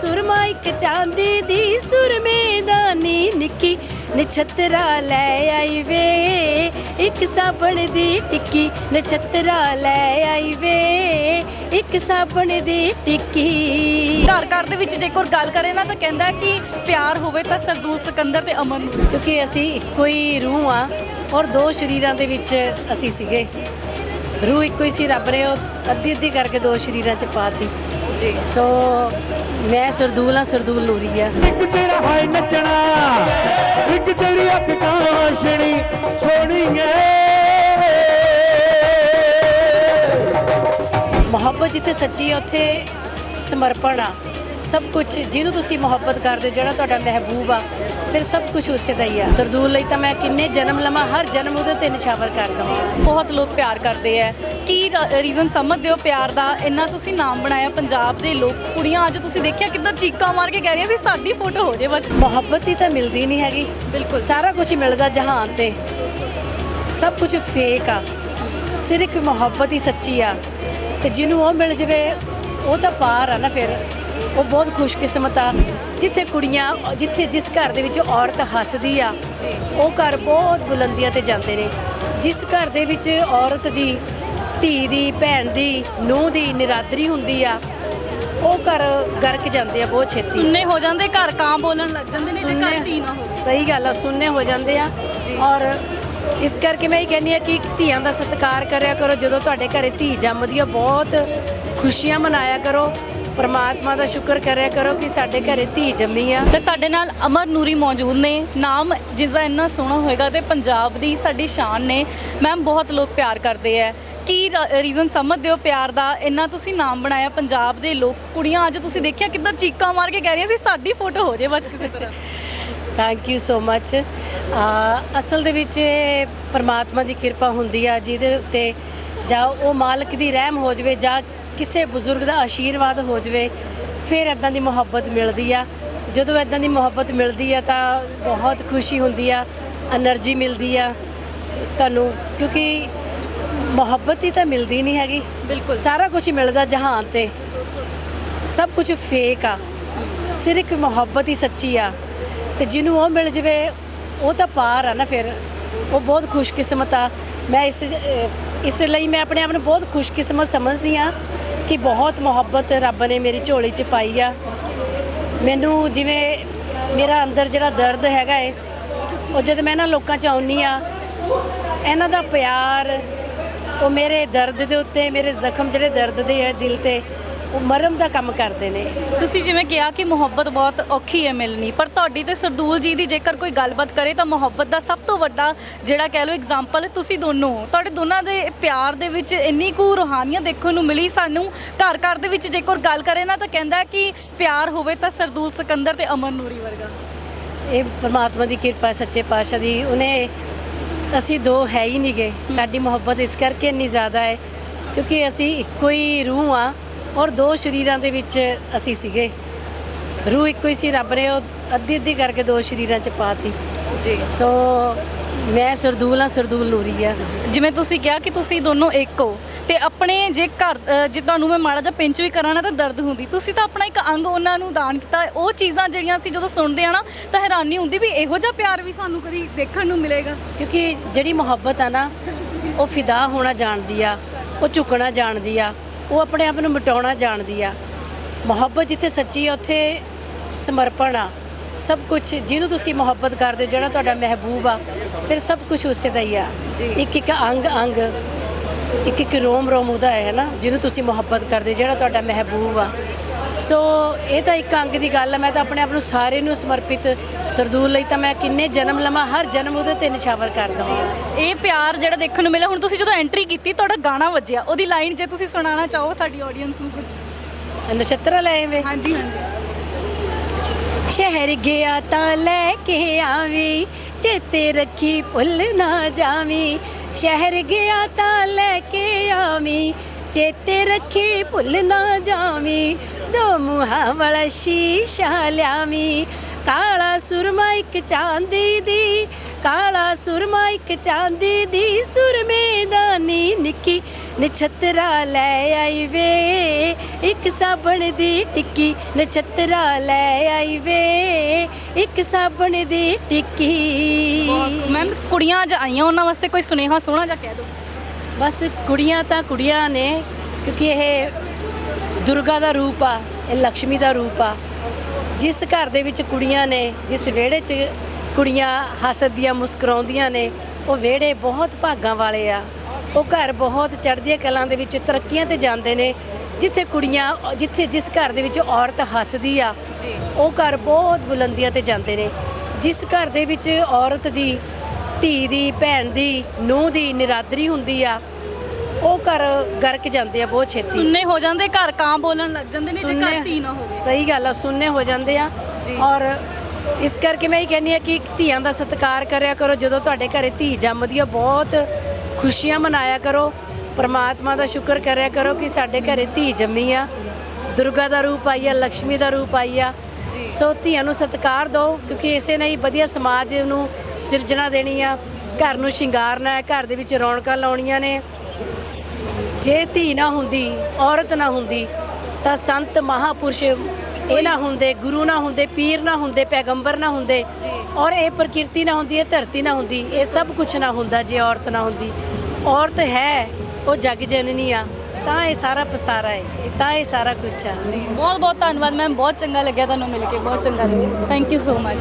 ਸੁਰਮਾ ਇੱਕ ਚਾਂਦੀ ਦੀ ਸੁਰਮੇਦਾਨੀ ਨਿੱਕੀ ਨਛਤਰਾ ਲੈ ਆਈ ਵੇ। ਇੱਕ ਸਾਬਣ ਦੀ ਟਿੱਕੀ ਨਛਤਰਾ ਲੈ ਆਈ ਵੇ। ਇੱਕ ਸਾਬਣ ਦੀ ਟਿੱਕੀ। ਘਰ ਘਰ ਦੇ ਵਿੱਚ ਜੇਕਰ ਗੱਲ ਕਰੇ ਨਾ ਤਾਂ ਕਹਿੰਦਾ ਕਿ ਪਿਆਰ ਹੋਵੇ ਤਾਂ ਸਰਦੂਲ ਸਿਕੰਦਰ ਤੇ ਅਮਨ ਨੂੰ। ਕਿਉਂਕਿ ਅਸੀਂ ਇੱਕੋ ਹੀ ਰੂਹ ਆ ਔਰ ਦੋ ਸ਼ਰੀਰਾਂ ਦੇ ਵਿੱਚ ਅਸੀਂ ਸੀਗੇ। ਰੂਹ ਇੱਕੋ ਹੀ ਸੀ ਰੱਬ ਨੇ ਉਹ ਅੱਧੀ ਅੱਧੀ ਕਰਕੇ ਦੋ ਸ਼ਰੀਰਾਂ ਚ ਪਾਤੀ ਜੀ। ਸੋ ਮੈਂ ਸਰਦੂਲ ਆ ਸਰਦੂਲ ਨੂਰੀ ਆ। ਇੱਕ ਤੇਰਾ ਹਾਈ ਨੱਚਣਾ ਇੱਕ ਤੇਰੀ ਅੱਖ ਕਾਸ਼ਣੀ ਸੋਹਣੀਏ ਮੁਹੱਬਤ ਜਿੱਥੇ ਸੱਚੀ ਹੈ ਉੱਥੇ ਸਮਰਪਣ ਆ। ਸਭ ਕੁਝ ਜਿਹਨੂੰ ਤੁਸੀਂ ਮੁਹੱਬਤ ਕਰਦੇ ਜਿਹੜਾ ਤੁਹਾਡਾ ਮਹਿਬੂਬ ਆ ਫਿਰ ਸਭ ਕੁਝ ਉਸੇ ਦਾ ਹੀ ਆ। ਸਰਦੂਲ ਲਈ ਤਾਂ ਮੈਂ ਕਿੰਨੇ ਜਨਮ ਲਵਾਂ ਹਰ ਜਨਮ ਉਹਦੇ ਤੇ ਨਿਛਾਵਰ ਕਰ ਦਵਾਂ। ਬਹੁਤ ਲੋਕ ਪਿਆਰ ਕਰਦੇ ਆ ਕੀ ਰੀਜ਼ਨ ਸਮਝਦੇ ਹੋ ਪਿਆਰ ਦਾ? ਇੰਨਾ ਤੁਸੀਂ ਨਾਮ ਬਣਾਇਆ ਪੰਜਾਬ ਦੇ ਲੋਕ ਕੁੜੀਆਂ ਅੱਜ ਤੁਸੀਂ ਦੇਖਿਆ ਕਿੱਦਾਂ ਚੀਕਾਂ ਮਾਰ ਕੇ ਕਹਿ ਰਹੀਆਂ ਸੀ ਸਾਡੀ ਫੋਟੋ ਹੋ ਜੇ ਬਸ। ਮੁਹੱਬਤ ਹੀ ਤਾਂ ਮਿਲਦੀ ਨਹੀਂ ਹੈਗੀ। ਬਿਲਕੁਲ। ਸਾਰਾ ਕੁਝ ਮਿਲਦਾ ਜਹਾਨ ਤੇ। ਸਭ ਕੁਝ ਫੇਕ ਆ। ਸਿਰਫ ਮੁਹੱਬਤ ਹੀ ਸੱਚੀ ਆ। ਤੇ ਜਿਹਨੂੰ ਉਹ ਮਿਲ ਜਵੇ ਉਹ ਤਾਂ ਪਾਰ ਆ ਨਾ ਫਿਰ। ਉਹ ਬਹੁਤ ਖੁਸ਼ਕਿਸਮਤ ਆ। ਜਿੱਥੇ ਕੁੜੀਆਂ ਜਿੱਥੇ ਜਿਸ ਘਰ ਦੇ ਵਿੱਚ ਔਰਤ ਹੱਸਦੀ ਆ ਉਹ ਘਰ ਬਹੁਤ ਬੁਲੰਦੀਆਂ ਤੇ ਜਾਂਦੇ ਨੇ। ਜਿਸ ਘਰ ਦੇ ਵਿੱਚ ਔਰਤ ਦੀ ਧੀ ਦੀ ਭੈਣ ਦੀ ਨੂੰਹ ਦੀ ਨਿਰਾਦਰੀ ਹੁੰਦੀ ਆ ਉਹ ਘਰ ਗਰਕ ਜਾਂਦੇ ਆ ਬਹੁਤ ਛੇਤੀ। ਸੁਣਨੇ ਹੋ ਜਾਂਦੇ ਘਰ ਕਾਂ ਬੋਲਣ ਲੱਗ ਜਾਂਦੇ ਨੇ ਜੇ ਘਰ ਧੀ ਨਾ ਹੋ ਸਹੀ ਗੱਲ ਆ ਸੁਣਨੇ ਹੋ ਜਾਂਦੇ ਆ। ਔਰ ਇਸ ਕਰਕੇ ਮੈਂ ਇਹ ਕਹਿੰਦੀ ਆ ਕਿ ਧੀਆਂ ਦਾ ਸਤਿਕਾਰ ਕਰਿਆ ਕਰੋ। ਜਦੋਂ ਤੁਹਾਡੇ ਘਰੇ ਧੀ ਜੰਮਦੀ ਆ ਬਹੁਤ ਖੁਸ਼ੀਆਂ ਮਨਾਇਆ ਕਰੋ। ਪਰਮਾਤਮਾ ਦਾ ਸ਼ੁਕਰ ਕਰਿਆ ਕਰੋ ਕਿ ਸਾਡੇ ਘਰੇ ਧੀ ਜੰਮੀ ਆ। ਤੇ ਸਾਡੇ ਨਾਲ ਅਮਰ ਨੂਰੀ ਮੌਜੂਦ ਨੇ। ਨਾਮ ਜਿਸ ਦਾ ਇੰਨਾ ਸੋਹਣਾ ਹੋਏਗਾ ਤੇ ਪੰਜਾਬ ਦੀ ਸਾਡੀ ਸ਼ਾਨ ਨੇ। ਮੈਮ ਬਹੁਤ ਲੋਕ ਪਿਆਰ ਕਰਦੇ ਆ ਕੀ ਰੀਜ਼ਨ ਸਮਝਦੇ ਹੋ ਪਿਆਰ ਦਾ? ਇੰਨਾ ਤੁਸੀਂ ਨਾਮ ਬਣਾਇਆ ਪੰਜਾਬ ਦੇ ਲੋਕ ਕੁੜੀਆਂ ਅੱਜ ਤੁਸੀਂ ਦੇਖਿਆ ਕਿੱਦਾਂ ਚੀਕਾਂ ਮਾਰ ਕੇ ਕਹਿ ਰਹੀਆਂ ਸੀ ਸਾਡੀ ਫੋਟੋ ਹੋ ਜੇ ਬਸ ਕਿਸੇ ਤਰ੍ਹਾਂ। ਥੈਂਕ ਯੂ ਸੋ ਮੱਚ ਅਸਲ ਦੇ ਵਿੱਚ ਇਹ ਪਰਮਾਤਮਾ ਦੀ ਕਿਰਪਾ ਹੁੰਦੀ ਆ ਜਿਹਦੇ ਉੱਤੇ ਜਾਂ ਉਹ ਮਾਲਕ ਦੀ ਰਹਿਮ ਹੋ ਜਵੇ ਜਾਂ ਕਿਸੇ ਬਜ਼ੁਰਗ ਦਾ ਆਸ਼ੀਰਵਾਦ ਹੋ ਜਾਵੇ ਫਿਰ ਇਦਾਂ ਦੀ ਮੁਹੱਬਤ ਮਿਲਦੀ ਆ। ਜਦੋਂ ਇਦਾਂ ਦੀ ਮੁਹੱਬਤ ਮਿਲਦੀ ਆ ਤਾਂ ਬਹੁਤ ਖੁਸ਼ੀ ਹੁੰਦੀ ਆ એનર્ਜੀ ਮਿਲਦੀ ਆ ਤੁਹਾਨੂੰ ਕਿਉਂਕਿ ਮੁਹੱਬਤ ਹੀ ਤਾਂ ਮਿਲਦੀ ਨਹੀਂ ਹੈਗੀ। ਬਿਲਕੁਲ। ਸਾਰਾ ਕੁਝ ਮਿਲਦਾ ਜਹਾਨ ਤੇ। ਸਭ ਕੁਝ ਫੇਕ ਆ। ਸਿਰਫ ਮੁਹੱਬਤ ਹੀ ਸੱਚੀ ਆ। ਤੇ ਜਿਹਨੂੰ ਉਹ ਮਿਲ ਜਵੇ ਉਹ ਤਾਂ ਪਾਰ ਆ ਨਾ ਫਿਰ। ਉਹ ਬਹੁਤ ਖੁਸ਼ਕਿਸਮਤ ਆ। ਮੈਂ ਇਸ ਇਸ ਲਈ ਮੈਂ ਆਪਣੇ ਆਪ ਨੂੰ ਬਹੁਤ ਖੁਸ਼ਕਿਸਮਤ ਸਮਝਦੀ ਆ ਕਿ ਬਹੁਤ ਮੁਹੱਬਤ ਰੱਬ ਨੇ ਮੇਰੀ ਝੋਲੀ 'ਚ ਪਾਈ ਆ। ਮੈਨੂੰ ਜਿਵੇਂ ਮੇਰਾ ਅੰਦਰ ਜਿਹੜਾ ਦਰਦ ਹੈਗਾ ਏ, ਉਹ ਜਦ ਮੈਂ ਇਹਨਾਂ ਲੋਕਾਂ 'ਚ ਆਉਣੀ ਆ, ਇਹਨਾਂ ਦਾ ਪਿਆਰ, ਉਹ ਮੇਰੇ ਦਰਦ ਦੇ ਉੱਤੇ, ਮੇਰੇ ਜ਼ਖਮ ਜਿਹੜੇ ਦਰਦ ਦੇ ਹੈ ਦਿਲ ਤੇ ਉਹ ਮਰਮ ਦਾ ਕੰਮ ਕਰਦੇ ਨੇ। ਤੁਸੀਂ ਜਿਵੇਂ ਕਿਹਾ ਕਿ ਮੁਹੱਬਤ ਬਹੁਤ ਔਖੀ ਹੈ ਮਿਲਣੀ ਪਰ ਤੁਹਾਡੀ ਤੇ ਸਰਦੂਲ ਜੀ ਦੀ ਜੇਕਰ ਕੋਈ ਗੱਲਬਾਤ ਕਰੇ ਤਾਂ ਮੁਹੱਬਤ ਦਾ ਸਭ ਤੋਂ ਵੱਡਾ ਜਿਹੜਾ ਕਹਿ ਲਓ ਐਗਜ਼ਾਮਪਲ ਤੁਸੀਂ ਦੋਨੋਂ ਹੋ। ਤੁਹਾਡੇ ਦੋਨਾਂ ਦੇ ਪਿਆਰ ਦੇ ਵਿੱਚ ਇੰਨੀ ਕੁ ਰੂਹਾਨੀਅਤ ਦੇਖਣ ਨੂੰ ਮਿਲੀ ਸਾਨੂੰ। ਘਰ ਘਰ ਦੇ ਵਿੱਚ ਜੇਕਰ ਗੱਲ ਕਰੇ ਨਾ ਤਾਂ ਕਹਿੰਦਾ ਕਿ ਪਿਆਰ ਹੋਵੇ ਤਾਂ ਸਰਦੂਲ ਸਿਕੰਦਰ ਤੇ ਅਮਨ ਨੂਰੀ ਵਰਗਾ। ਇਹ ਪਰਮਾਤਮਾ ਦੀ ਕਿਰਪਾ ਸੱਚੇ ਪਾਤਸ਼ਾਹ ਦੀ। ਉਹਨੇ ਅਸੀਂ ਦੋ ਹੈ ਹੀ ਨਹੀਂ ਗਏ ਸਾਡੀ ਮੁਹੱਬਤ ਇਸ ਕਰਕੇ ਇੰਨੀ ਜ਼ਿਆਦਾ ਹੈ ਕਿਉਂਕਿ ਅਸੀਂ ਇੱਕੋ ਹੀ ਰੂਹ ਆ ਔਰ ਦੋ ਸ਼ਰੀਰਾਂ ਦੇ ਵਿੱਚ ਅਸੀਂ ਸੀਗੇ। ਰੂਹ ਇੱਕੋ ਹੀ ਸੀ ਰੱਬ ਨੇ ਉਹ ਅੱਧੀ ਅੱਧੀ ਕਰਕੇ ਦੋ ਸ਼ਰੀਰਾਂ ਚ ਪਾਤੀ। ਜੀ। ਸੋ ਮੈਂ ਸਰਦੂਲ ਆ ਸਰਦੂਲ ਨੂਰੀ ਆ। ਜਿਵੇਂ ਤੁਸੀਂ ਕਿਹਾ ਕਿ ਤੁਸੀਂ ਦੋਨੋਂ ਇੱਕ ਹੋ ਤੇ ਆਪਣੇ ਜੇ ਘਰ ਅ, ਜੇ ਤੁਹਾਨੂੰ ਮੈਂ ਮਾੜਾ ਜਿਹਾ ਪਿੰਚ ਵੀ ਕਰਾਂ ਨਾ ਤਾਂ ਦਰਦ ਹੁੰਦੀ। ਤੁਸੀਂ ਤਾਂ ਆਪਣਾ ਇੱਕ ਅੰਗ ਉਹਨਾਂ ਨੂੰ ਦਾਨ ਕੀਤਾ ਉਹ ਚੀਜ਼ਾਂ ਜਿਹੜੀਆਂ ਅਸੀਂ ਜਦੋਂ ਸੁਣਦੇ ਆ ਨਾ ਤਾਂ ਹੈਰਾਨੀ ਹੁੰਦੀ ਵੀ ਇਹੋ ਜਿਹਾ ਪਿਆਰ ਵੀ ਸਾਨੂੰ ਕਦੀ ਦੇਖਣ ਨੂੰ ਮਿਲੇਗਾ। ਕਿਉਂਕਿ ਜਿਹੜੀ ਮੁਹੱਬਤ ਆ ਨਾ ਉਹ ਫਿਦਾ ਹੋਣਾ ਜਾਣਦੀ ਆ ਉਹ ਝੁਕਣਾ ਜਾਣਦੀ ਆ। ਉਹ ਆਪਣੇ ਆਪ ਨੂੰ ਮਿਟਾਉਣਾ ਜਾਣਦੀ ਆ। ਮੁਹੱਬਤ ਜਿੱਥੇ ਸੱਚੀ ਆ ਉੱਥੇ ਸਮਰਪਣ ਆ। ਸਭ ਕੁਝ ਜਿਹਨੂੰ ਤੁਸੀਂ ਮੁਹੱਬਤ ਕਰਦੇ ਹੋ ਜਿਹੜਾ ਤੁਹਾਡਾ ਮਹਿਬੂਬ ਆ ਫਿਰ ਸਭ ਕੁਝ ਉਸੇ ਦਾ ਹੀ ਆ। ਇੱਕ ਇੱਕ ਅੰਗ ਅੰਗ ਇੱਕ ਇੱਕ ਰੋਮ ਰੋਮ ਉਹਦਾ ਹੈ ਨਾ ਜਿਹਨੂੰ ਤੁਸੀਂ ਮੁਹੱਬਤ ਕਰਦੇ ਜਿਹੜਾ ਤੁਹਾਡਾ ਮਹਿਬੂਬ ਆ। ਸੋ ਇਹ ਤਾਂ ਇੱਕ ਅੰਗ ਦੀ ਗੱਲ ਹੈ ਮੈਂ ਤਾਂ ਆਪਣੇ ਆਪ ਨੂੰ ਸਾਰੇ ਨੂੰ ਸਮਰਪਿਤ ਸਰਦੂਲ ਲਈ ਤਾਂ ਮੈਂ ਕਿੰਨੇ ਜਨਮ ਲਵਾਂ ਹਰ ਜਨਮ ਉਹਦੇ ਤੇ ਨਿਛਾਵਰ ਕਰ ਦਵਾਂ। ਇਹ ਪਿਆਰ ਜਿਹੜਾ ਦੇਖਣ ਨੂੰ ਮਿਲਿਆ ਹੁਣ ਤੁਸੀਂ ਜਦੋਂ ਐਂਟਰੀ ਕੀਤੀ ਤੁਹਾਡਾ ਗਾਣਾ ਵੱਜਿਆ। ਉਹਦੀ ਲਾਈਨ ਜੇ ਤੁਸੀਂ ਸੁਣਾਉਣਾ ਚਾਹੋ ਸਾਡੀ ਆਡੀਅנס ਨੂੰ ਕੁਝ ਨਛੱਤਰ ਲੈ ਵੇ? ਹਾਂਜੀ ਹਾਂਜੀ। ਸ਼ਹਿਰ ਗਿਆ ਤਾਂ ਲੈ ਕੇ ਆਵੀਂ ਚੇਤੇ ਰੱਖੀ ਭੁੱਲ ਨਾ ਜਾਵੀਂ। ਸ਼ਹਿਰ ਗਿਆ ਤਾਂ ਲੈ ਕੇ ਆਵੀਂ ਚੇਤੇ ਰੱਖੀ ਭੁੱਲ ਨਾ ਜਾਵੀਂ, ਦੋ ਮੁਹਾਂ ਵਾਲਾ ਸ਼ੀਸ਼ਾ ਲਿਆਵੀਂ। ਕਾਲਾ ਸੁਰਮਾ ਇੱਕ ਚਾਂਦੀ ਦੀ, ਕਾਲਾ ਸੁਰਮਾ ਇੱਕ ਚਾਂਦੀ ਦੀ। ਸੁਰਮੇ ਸੁਰਮੇਦਾਨੀ ਨਿੱਕੀ ਨਛਤਰਾ ਲੈ ਆਈ ਵੇ। ਇੱਕ ਸਾਬਣ ਦੀ ਟਿੱਕੀ ਨਛਤਰਾ ਲੈ ਆਈ ਵੇ। ਇੱਕ ਸਾਬਣ ਦੀ ਟਿੱਕੀ। ਮੈਮ ਕੁੜੀਆਂ ਅੱਜ ਆਈਆਂ ਉਹਨਾਂ ਵਾਸਤੇ ਕੋਈ ਸੁਨੇਹਾ ਸੋਹਣਾ ਜਿਹਾ ਕਹਿ ਦਿਓ। ਬਸ ਕੁੜੀਆਂ ਤਾਂ ਕੁੜੀਆਂ ਨੇ, ਕਿਉਂਕਿ ਇਹ ਦੁਰਗਾ ਦਾ ਰੂਪ ਆ, ਇਹ ਲక్ష్ਮੀ ਦਾ ਰੂਪ ਆ। ਜਿਸ ਘਰ ਦੇ ਵਿੱਚ ਕੁੜੀਆਂ ਨੇ, ਜਿਸ ਵਿਹੜੇ 'ਚ ਕੁੜੀਆਂ ਹੱਸਦੀਆਂ, ਮੁਸਕਰਾਉਂਦੀਆਂ ਨੇ, ਉਹ ਵਿਹੜੇ ਬਹੁਤ ਭਾਗਾਂ ਵਾਲੇ ਆ। ਉਹ ਘਰ ਬਹੁਤ ਚੜ੍ਹਦੀਆਂ ਕਲਾਂ ਦੇ ਵਿੱਚ ਤਰੱਕੀਆਂ ਤੇ ਜਾਂਦੇ ਨੇ। ਜਿੱਥੇ ਕੁੜੀਆਂ, ਜਿੱਥੇ ਜਿਸ ਘਰ ਦੇ ਵਿੱਚ ਔਰਤ ਹੱਸਦੀ ਆ, ਉਹ ਘਰ ਬਹੁਤ ਬੁਲੰਦੀਆਂ ਤੇ ਜਾਂਦੇ ਨੇ। ਜਿਸ ਘਰ ਦੇ ਵਿੱਚ ਔਰਤ ਦੀ ਧੀ ਦੀ ਭੈਣ ਦੀ ਨੂੰਹ ਦੀ ਨਿਰਾਦਰੀ ਹੁੰਦੀ ਆ ਉਹ ਘਰ ਗਰਕ ਜਾਂਦੇ ਆ ਬਹੁਤ ਛੇਤੀ ਸੁਣਨੇ ਹੋ ਜਾਂਦੇ ਘਰ ਕਾਂ ਬੋਲਣ ਲੱਗ ਜਾਂਦੇ ਨੇ ਜੇ ਘਰ ਧੀ ਨਾ ਹੋਵੇ ਸਹੀ ਗੱਲ ਆ ਸੁਣਨੇ ਹੋ ਜਾਂਦੇ ਆ ਜੀ। ਔਰ ਇਸ ਕਰਕੇ ਮੈਂ ਇਹ ਕਹਿੰਦੀ ਆ ਕਿ ਧੀਆਂ ਦਾ ਸਤਿਕਾਰ ਕਰਿਆ ਕਰੋ ਜਦੋਂ ਤੁਹਾਡੇ ਘਰੇ ਧੀ ਜੰਮਦੀ ਆ ਬਹੁਤ ਖੁਸ਼ੀਆਂ ਮਨਾਇਆ ਕਰੋ ਪ੍ਰਮਾਤਮਾ ਦਾ ਸ਼ੁਕਰ ਕਰਿਆ ਕਰੋ ਕਿ ਸਾਡੇ ਘਰੇ ਧੀ ਜੰਮੀ ਆ ਦੁਰਗਾ ਦਾ ਰੂਪ ਆਈ ਆ ਲక్ష్ਮੀ ਦਾ ਰੂਪ ਆਈ ਆ। ਸੋ ਧੀਆਂ ਨੂੰ ਸਤਿਕਾਰ ਦਿਓ, ਕਿਉਂਕਿ ਇਸੇ ਨਾਲ ਹੀ ਵਧੀਆ ਸਮਾਜ ਨੂੰ ਸਿਰਜਣਾ ਦੇਣੀ ਆ। ਘਰ ਨੂੰ ਸ਼ਿੰਗਾਰਨਾ ਹੈ, ਘਰ ਦੇ ਵਿੱਚ ਰੌਣਕਾਂ ਲਾਉਣੀਆਂ ਨੇ। ਜੇ ਧੀ ਨਾ ਹੁੰਦੀ, ਔਰਤ ਨਾ ਹੁੰਦੀ, ਤਾਂ ਸੰਤ ਮਹਾਪੁਰਸ਼ ਇਹ ਨਾ ਹੁੰਦੇ, ਗੁਰੂ ਨਾ ਹੁੰਦੇ, ਪੀਰ ਨਾ ਹੁੰਦੇ, ਪੈਗੰਬਰ ਨਾ ਹੁੰਦੇ। ਔਰ ਇਹ ਪ੍ਰਕਿਰਤੀ ਨਾ ਹੁੰਦੀ, ਇਹ ਧਰਤੀ ਨਾ ਹੁੰਦੀ, ਇਹ ਸਭ ਕੁਝ ਨਾ ਹੁੰਦਾ ਜੇ ਔਰਤ ਨਾ ਹੁੰਦੀ। ਔਰਤ ਹੈ, ਉਹ ਜਗ ਜਨਨੀ ਆ। ਤਾਂ ਇਹ ਸਾਰਾ ਪਸਾਰਾ ਹੈ, ਇਹ ਤਾਂ ਇਹ ਸਾਰਾ ਕੁਝ ਹੈ ਜੀ ਬਹੁਤ ਬਹੁਤ ਧੰਨਵਾਦ ਮੈਮ ਬਹੁਤ ਚੰਗਾ ਲੱਗਿਆ ਤੁਹਾਨੂੰ ਮਿਲ ਕੇ, ਬਹੁਤ ਚੰਗਾ ਲੱਗਿਆ। Thank you so much